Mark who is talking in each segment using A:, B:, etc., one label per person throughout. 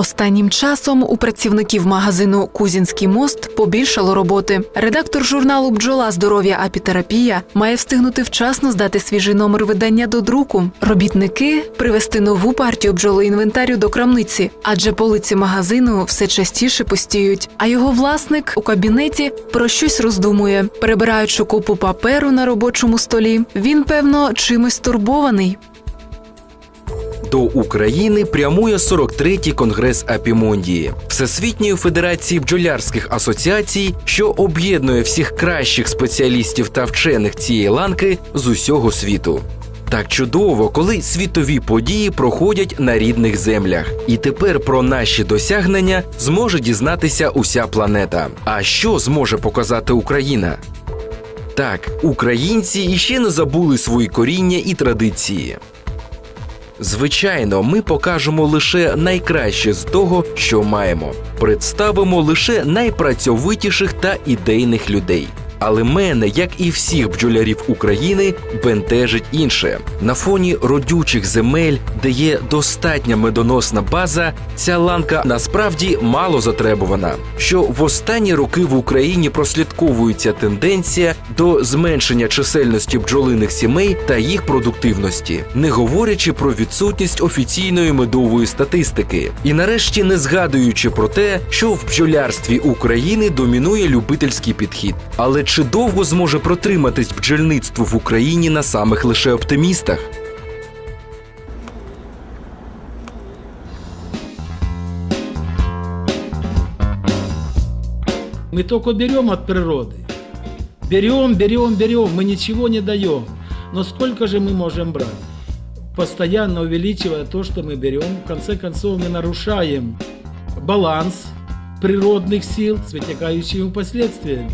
A: Останнім часом у працівників магазину Кузінський мост побільшало роботи. Редактор журналу Бджола здоров'я апітерапія має встигнути вчасно здати свіжий номер видання до друку. Робітники привезти нову партію бджолоінвентарю до крамниці, адже полиці магазину все частіше постіють. А його власник у кабінеті про щось роздумує, перебираючи купу паперу на робочому столі. Він певно чимось турбований.
B: До України прямує 43-й конгрес Апімондії Всесвітньої федерації бджолярських асоціацій, що об'єднує всіх кращих спеціалістів та вчених цієї ланки з усього світу. Так чудово, коли світові події проходять на рідних землях. І тепер про наші досягнення зможе дізнатися уся планета. А що зможе показати Україна? Так, українці іще не забули свої коріння і традиції. Звичайно, ми покажемо лише найкраще з того, що маємо. Представимо лише найпрацьовитіших та ідейних людей. Але мене, як і всіх бджолярів України, бентежить інше. На фоні родючих земель, де є достатня медоносна база, ця ланка насправді мало затребувана. Що в останні роки в Україні прослідковується тенденція до зменшення чисельності бджолиних сімей та їх продуктивності, не говорячи про відсутність офіційної медової статистики, і нарешті не згадуючи про те, що в бджолярстві України домінує любительський підхід. Але чи довго зможе протриматись бджільництво в Україні на самих лише оптимістах?
C: Мы только берем от природы. Берем, берем, берем, мы ничего не даем. Но сколько же мы можем брать? Постоянно увеличивая то, что мы берем, в конце концов мы нарушаем баланс природных сил с вытекающими последствиями.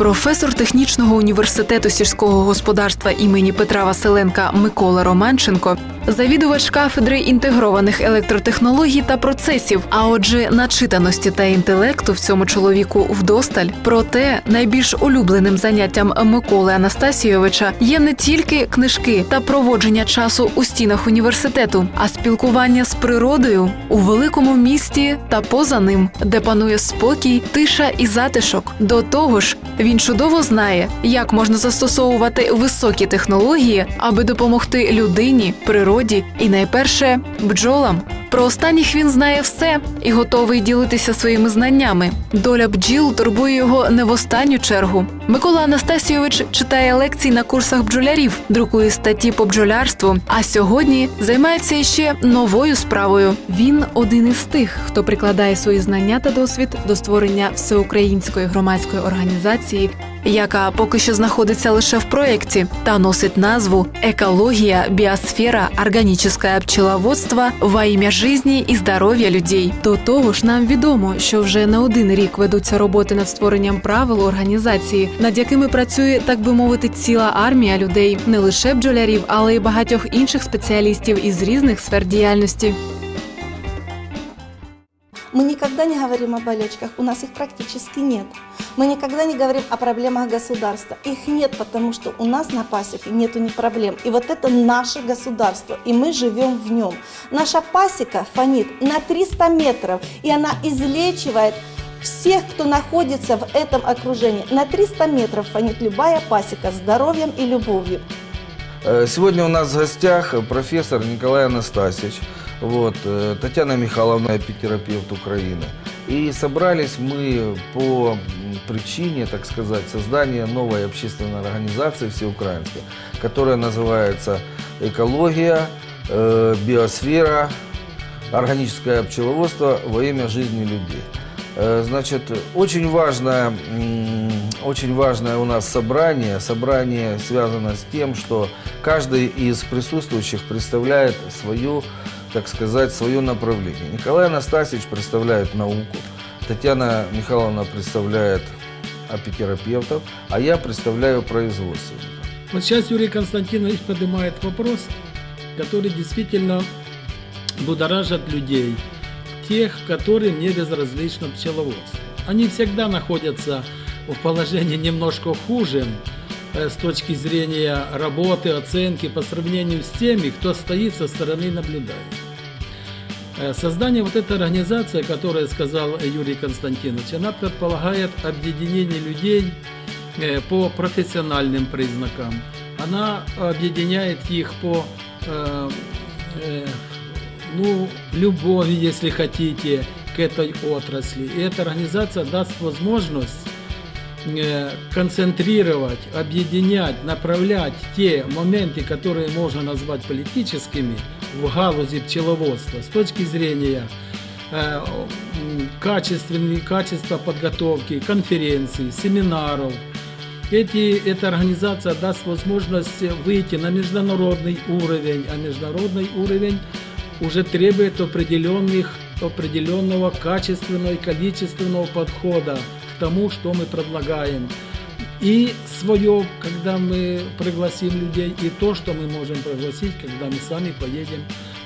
A: Професор технічного університету сільського господарства імені Петра Василенка Микола Романченко, завідувач кафедри інтегрованих електротехнологій та процесів. А отже, начитаності та інтелекту в цьому чоловіку вдосталь. Проте найбільш улюбленим заняттям Миколи Анастасійовича є не тільки книжки та проводження часу у стінах університету, а спілкування з природою у великому місті та поза ним, де панує спокій, тиша і затишок. До того ж, він чудово знає, як можна застосовувати високі технології, аби допомогти людині, природі і найперше бджолам. Про останніх він знає все і готовий ділитися своїми знаннями. Доля бджіл турбує його не в останню чергу. Микола Анастасійович читає лекції на курсах бджолярів, друкує статті по бджолярству. А сьогодні займається іще новою справою. Він один із тих, хто прикладає свої знання та досвід до створення всеукраїнської громадської організації, яка поки що знаходиться лише в проєкті та носить назву Екологія, біосфера, органічне пчеловодство во ім'я жизні і здоров'я людей. До того ж, нам відомо, що вже не один рік ведуться роботи над створенням правил організації, над якими працює, так би мовити, ціла армія людей, не лише бджолярів, але й багатьох інших спеціалістів із різних сфер діяльності.
D: Мы никогда не говорим о болячках, у нас их практически нет. Мы никогда не говорим о проблемах государства. Их нет, потому что у нас на пасеке нету ни проблем. И вот это наше государство, и мы живем в нем. Наша пасека фонит на 300 метров, и она излечивает всех, кто находится в этом окружении. На 300 метров фонит любая пасека здоровьем и любовью.
E: Э, Сегодня у нас в гостях профессор Николай Анастасьевич, вот, э, Татьяна Михайловна, эпитерапевт Украины. И собрались мы по м, причине, так сказать, создания новой общественной организации всеукраинской, которая называется «Экология, э, биосфера, органическое пчеловодство во имя жизни людей». Э, Значит, очень важное, м, очень важное у нас собрание. Собрание связано с тем, что каждый из присутствующих представляет свою, так сказать, свое направление. Николай Анастасьевич представляет науку, Татьяна Михайловна представляет апитерапевтов, а я представляю производство.
C: Вот сейчас Юрий Константинович поднимает вопрос, который действительно будоражит людей, тех, которым не безразлично пчеловодство. Они всегда находятся в положении немножко хуже, с точки зрения работы, оценки по сравнению с теми, кто стоит со стороны наблюдает. Э, Создание вот этой организации, которая сказал Юрий Константинович, она предполагает объединение людей э, по профессиональным признакам. Она объединяет их по э, э, ну, любови, если хотите, к этой отрасли. И эта организация даст возможность э, концентрировать, объединять, направлять те моменты, которые можно назвать политическими в галузи пчеловодства с точки зрения э, качественной, качества подготовки, конференций, семинаров. Эти, эта организация даст возможность выйти на международный уровень, а международный уровень уже требует определенных, определенного качественного и количественного подхода тому, что мы предлагаем. И свое, когда мы пригласим людей, и то, что мы можем пригласить, когда мы сами поедем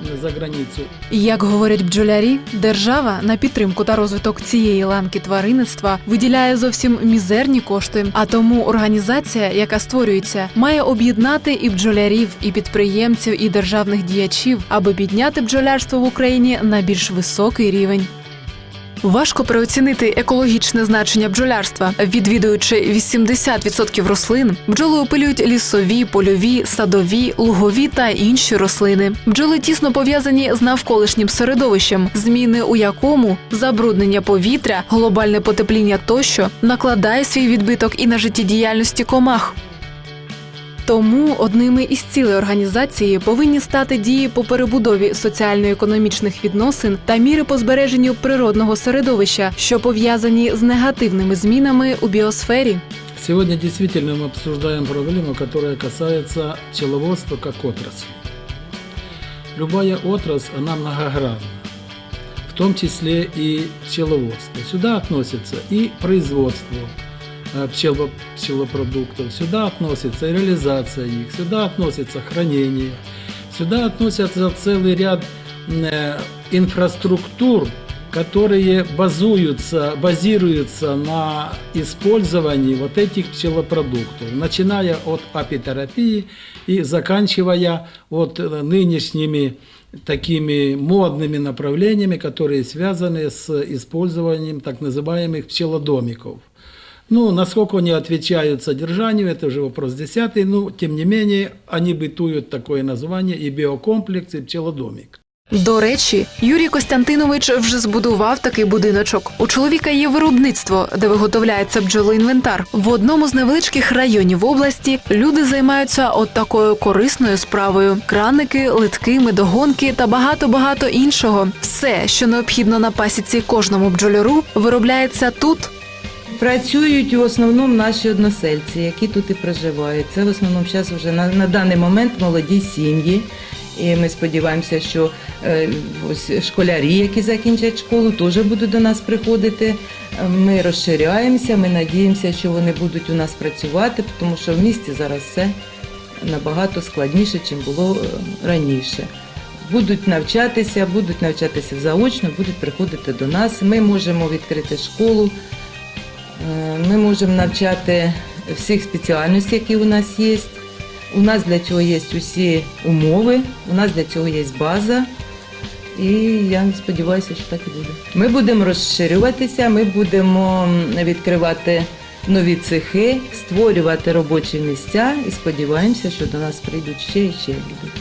C: э, за границу.
A: Як говорять бджолярі, держава на підтримку та розвиток цієї ланки тваринництва виділяє зовсім мізерні кошти. А тому організація, яка створюється, має об'єднати і бджолярів, і підприємців, і державних діячів, аби підняти бджолярство в Україні на більш високий рівень. Важко переоцінити екологічне значення бджолярства. Відвідуючи 80% рослин, бджоли опилюють лісові, польові, садові, лугові та інші рослини. Бджоли тісно пов'язані з навколишнім середовищем, зміни у якому забруднення повітря, глобальне потепління тощо накладає свій відбиток і на життєдіяльності комах. Тому одними із цілей організації повинні стати дії по перебудові соціально-економічних відносин та міри по збереженню природного середовища, що пов'язані з негативними змінами у біосфері.
C: Сегодня действительно мы обсуждаем проблему, которая касается пчеловодства как отрасли. Любая отрасль, она многогранна, в том числе и пчеловодство. Сюда относится и производство пчелопродуктов, сюда относится реализация их, сюда относится хранение, сюда относятся целый ряд э, инфраструктур, которые базуются, базируются на использовании вот этих пчелопродуктов, начиная от апитерапии и заканчивая вот э, нынешними такими модными направлениями, которые связаны с использованием так называемых пчелодомиков. Ну, насколько они отвечают содержанию, это уже вопрос десятый, но тем не менее они бытуют такое название и биокомплекс, и пчелодомик.
A: До речі, Юрій Костянтинович вже збудував такий будиночок. У чоловіка є виробництво, де виготовляється бджолоінвентар. В одному з невеличких районів області люди займаються от такою корисною справою: краники, литки, медогонки та багато багато іншого. Все, що необхідно на пасіці кожному бджоляру, виробляється тут.
F: Працюють в основному наші односельці, які тут і проживають. Це в основному зараз вже на, на даний момент молоді сім'ї. І ми сподіваємося, що е, ось школярі, які закінчать школу, теж будуть до нас приходити. Ми розширяємося, ми надіємося, що вони будуть у нас працювати, тому що в місті зараз все набагато складніше, ніж було е, раніше. Будуть навчатися, будуть навчатися заочно, будуть приходити до нас. Ми можемо відкрити школу. Ми можемо навчати всіх спеціальностей, які у нас є. У нас для цього є усі умови, у нас для цього є база. І я сподіваюся, що так і буде. Ми будемо розширюватися, ми будемо відкривати нові цехи, створювати робочі місця і сподіваємося, що до нас прийдуть ще і ще люди.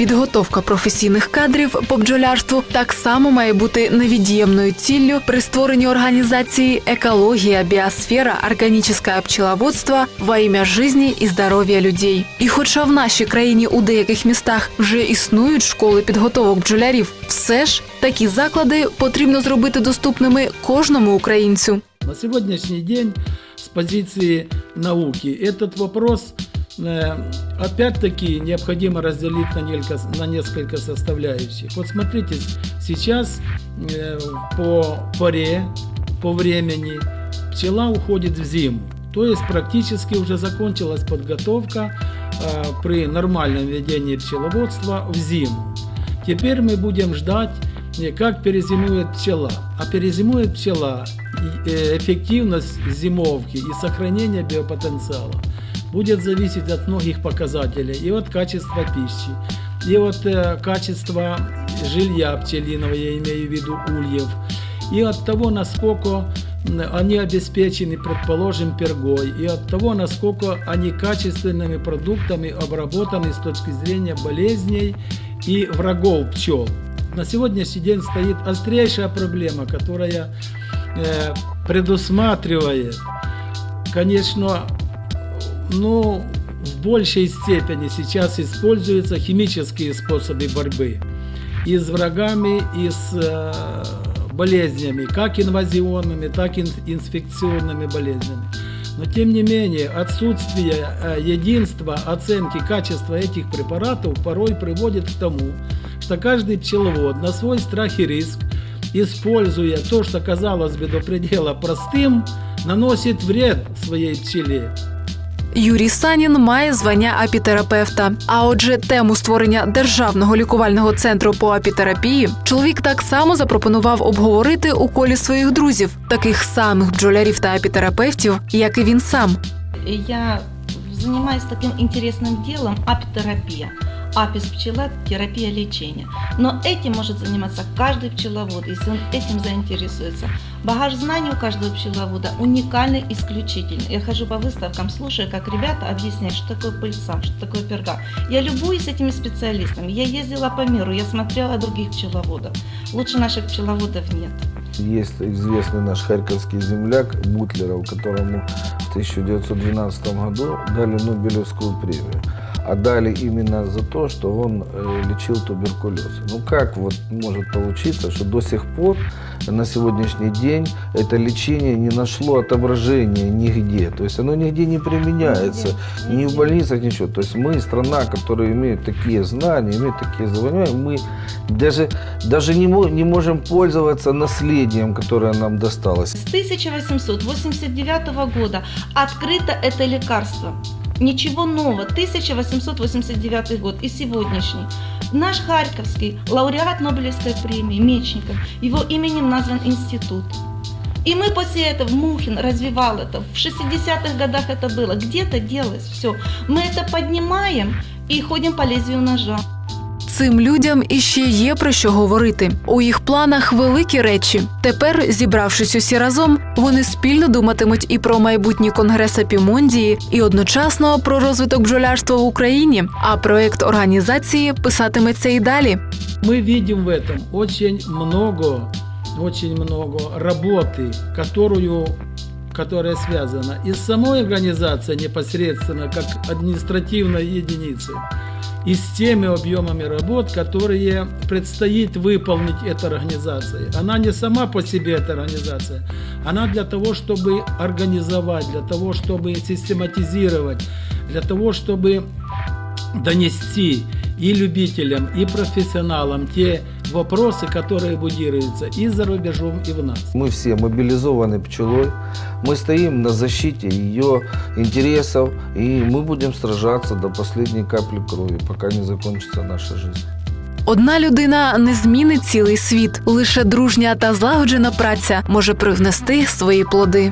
A: Підготовка професійних кадрів по бджолярству так само має бути невід'ємною ціллю при створенні організації Екологія, біосфера, органічне пчеловодство во ім'я жизни і здоров'я людей. І хоча в нашій країні у деяких містах вже існують школи підготовок бджолярів, все ж такі заклади потрібно зробити доступними кожному українцю.
C: На сегодняшний день с позиции науки этот вопрос опять-таки необходимо разделить на несколько, на несколько составляющих. Вот смотрите, сейчас э, по поре, по времени пчела уходит в зиму. То есть практически уже закончилась подготовка э, при нормальном ведении пчеловодства в зиму. Теперь мы будем ждать, э, как перезимует пчела. А перезимует пчела, э, эффективность зимовки и сохранение биопотенциала будет зависеть от многих показателей. И от качества пищи, и от э, качества жилья пчелиного, я имею в виду ульев, и от того, насколько они обеспечены, предположим, пергой, и от того, насколько они качественными продуктами обработаны с точки зрения болезней и врагов пчел. На сегодняшний день стоит острейшая проблема, которая э, предусматривает, конечно, ну, в большей степени сейчас используются химические способы борьбы и с врагами, и с э, болезнями, как инвазионными, так и ин- инфекционными болезнями. Но тем не менее, отсутствие э, единства оценки качества этих препаратов порой приводит к тому, что каждый пчеловод на свой страх и риск, используя то, что казалось бы до предела простым, наносит вред своей пчеле.
A: Юрій Санін має звання апітерапевта. А отже, тему створення державного лікувального центру по апітерапії чоловік так само запропонував обговорити у колі своїх друзів, таких самих бджолярів та апітерапевтів, як і він сам.
G: Я займаюся таким інтересним ділом апитерапия. Апис пчела, терапия лечения. Но этим может заниматься каждый пчеловод, если он этим заинтересуется. Багаж знаний у каждого пчеловода уникальный, исключительный. Я хожу по выставкам, слушаю, как ребята объясняют, что такое пыльца, что такое перга. Я любуюсь этими специалистами. Я ездила по миру, я смотрела других пчеловодов. Лучше наших пчеловодов нет.
E: Есть известный наш харьковский земляк Бутлеров, которому в 1912 году дали Нобелевскую премию. А дали именно за то, что он э, лечил туберкулез. Ну как вот может получиться, что до сих пор на сегодняшний день это лечение не нашло отображения нигде. То есть оно нигде не применяется. Ни в больницах, ничего. То есть мы страна, которая имеет такие знания, имеет такие заболевания, мы даже, даже не, не можем пользоваться наследием, которое нам досталось.
G: С 1889 года открыто это лекарство. Ничего нового. 1889 год и сегодняшний. Наш Харьковский лауреат Нобелевской премии Мечников. Его именем назван институт. И мы после этого, Мухин развивал это, в 60-х годах это было, где-то делалось все. Мы это поднимаем и ходим по лезвию ножа.
A: Цим людям іще є про що говорити. У їх планах великі речі. Тепер, зібравшись усі разом, вони спільно думатимуть і про майбутній конгрес Апімондії, і одночасно про розвиток бджолярства в Україні. А проект організації писатиметься і далі.
C: Мы видим в этом очень много, очень много работы, которую которая связана и с самой организацией непосредственно как административной единицей, и с теми объемами работ, которые предстоит выполнить эта организация. Она не сама по себе, эта организация, она для того, чтобы организовать, для того, чтобы систематизировать, для того, чтобы донести и любителям, и профессионалам те вопросы, которые будируются и за рубежом, и в нас.
E: Мы все мобилизованы пчелой, мы стоим на защите ее интересов, и мы будем сражаться до последней капли крови, пока не закончится наша жизнь.
A: Одна людина не змінить цілий світ. Лише дружня та злагоджена праця може привнести свої плоди.